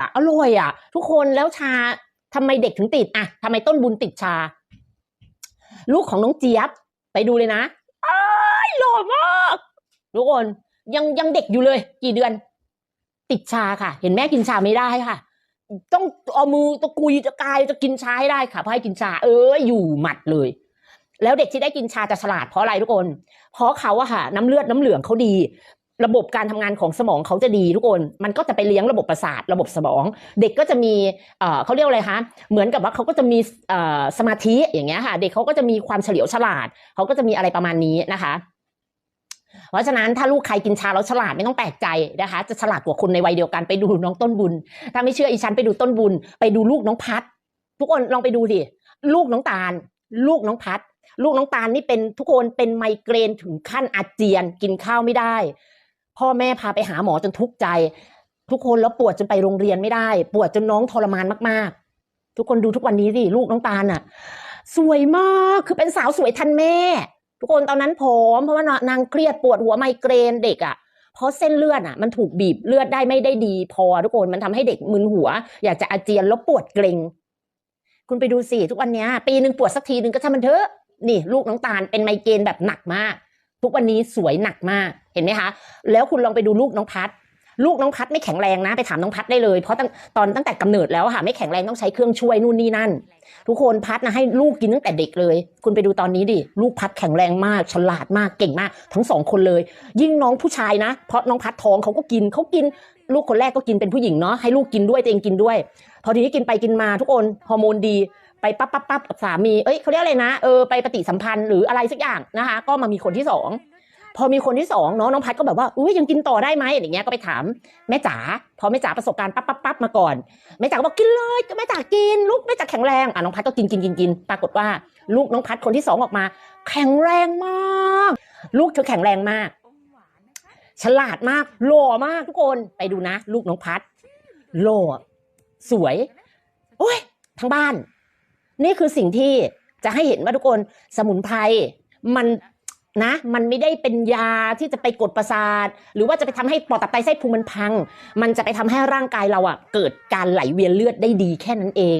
อะอร่อยอะ ทุกคนแล้วชาทำไมเด็กถึงติดอะทำไมต้นบุญติดชา ลูกของน้องเจี๊ยบไปดูเลยนะอ้ยหล่อมากทุกคนยังยังเด็กอยู่เลย กี่เดือน ติดชาค่ะ เห็นแม่กินชาไม่ได้ค่ะ ต้องเอามือตะกุยจะกายจะกินชาให้ได้ค่ะเพราะให้กินชา เอออยู่หมัดเลยแล้วเด็กที่ได้กินชาจะฉลาดเพราะอะไรทุกคน เพราะเขาอะค่ะ น้ำเลือดน้ำเหลืองเขาดี ระบบการทำงานของสมองเขาจะดีทุกคน มันก็จะไปเลี้ยงระบบประสาทระบบสมอง เด็กก็จะมีเขาเรียกอะไรคะ เหมือนกับว่าเขาก็จะมีสมาธิอย่างเงี้ยค่ะ เด็กเขาก็จะมีความเฉลียวฉลาด เขาก็จะมีอะไรประมาณนี้นะคะ เพราะฉะนั้นถ้าลูกใครกินชาแล้วฉลาดไม่ต้องแปลกใจนะคะ จะฉลาดกว่าคนในวัยเดียวกันไปดูน้องต้นบุญ ถ้าไม่เชื่ออีฉันไปดูต้นบุญ ไปดูลูกน้องพัด ทุกคนลองไปดูดิลูกน้องตาล ลูกน้องพัด ลูกน้องตาลนี่เป็นทุกคนเป็นไมเกรนถึงขั้นอาเจียน กินข้าวไม่ได้ พ่อแม่พาไปหาหมอจนทุกข์ใจ ทุกคนแล้วปวดจนไปโรงเรียนไม่ได้ ปวดจนน้องทรมานมากๆ ทุกคนดูทุกวันนี้สิลูกน้องตาลน่ะ สวยมากคือเป็นสาวสวยทันแม่ ทุกคนตอนนั้นผอมเพราะว่านางเครียดปวดหัวไมเกรนเด็กอะเพราะเส้นเลือดอะมันถูกบีบเลือดได้ไม่ได้ดี พอทุกคนมันทำให้เด็กมึนหัว อยากจะอาเจียนแล้วปวดเกร็ง คุณไปดูสิทุกวันนี้ปีหนึ่งปวดสักทีหนึ่งก็ช่างมันเถอะนี่ ลูกน้องตาลเป็นไมเกรนแบบหนักมาก ทุกวันนี้สวยหนักมากเห็นไหมคะ แล้วคุณลองไปดูลูกน้องพัดลูกน้องพัดไม่แข็งแรงนะไปถามน้องพัดได้เลย เพราะตั้งตอนตั้งแต่กำเนิดแล้วค่ะไม่แข็งแรงต้องใช้เครื่องช่วยนู่นนี่นั่น ทุกคนพัดนะให้ลูกกินตั้งแต่เด็กเลย คุณไปดูตอนนี้ดิลูกพัดแข็งแรงมาก ฉลาดมากเก่งมาก ทั้งสองคนเลย ยิ่งน้องผู้ชายนะ เพราะน้องพัดท้องเขาก็กินเขากิน ลูกคนแรกก็กินเป็นผู้หญิงเนาะให้ลูกกินด้วยตัวเองกินด้วย พอทีนี้กินไปกินมาทุกคนฮอร์โมนดี ไปปั๊บปั๊บปั๊บกับสามี เอ้ยเขาเรียกอะไรนะ เออไปปฏิสัมพันธ์หรืออะไรสักอย่างนะคะ ก็มามีคนที่สอง พอมีคนที่สองเนาะน้องพัดก็แบบว่าอุ้ยยังกินต่อได้ไหมอย่างเงี้ยก็ไปถามแม่จ๋า พอแม่จ๋าประสบการณ์ปั๊บปั๊บปั๊บมาก่อน แม่จ๋าก็บอกกินเลยแม่จ๋ากิน ลูกแม่จ๋าแข็งแรง อะน้องพัดก็กินกินกินกิน ปรากฏว่า ลูกน้องพัดคนที่สองออกมา แข็งแรงมาก ลูกเธอแข็งแรงมาก ฉลาดมาก หล่อมากทุกคน ไปดูนะ ลูกน้องพัด หล่อ สวย โอ้ย ทั้งบ้าน นี่คือสิ่งที่จะให้เห็นว่าทุกคนสมุนไพรมันนะมันไม่ได้เป็นยาที่จะไปกดประสาท หรือว่าจะไปทำให้ปอดตับไตไส้พุงมันพัง มันจะไปทำให้ร่างกายเราอะเกิดการไหลเวียนเลือดได้ดีแค่นั้นเอง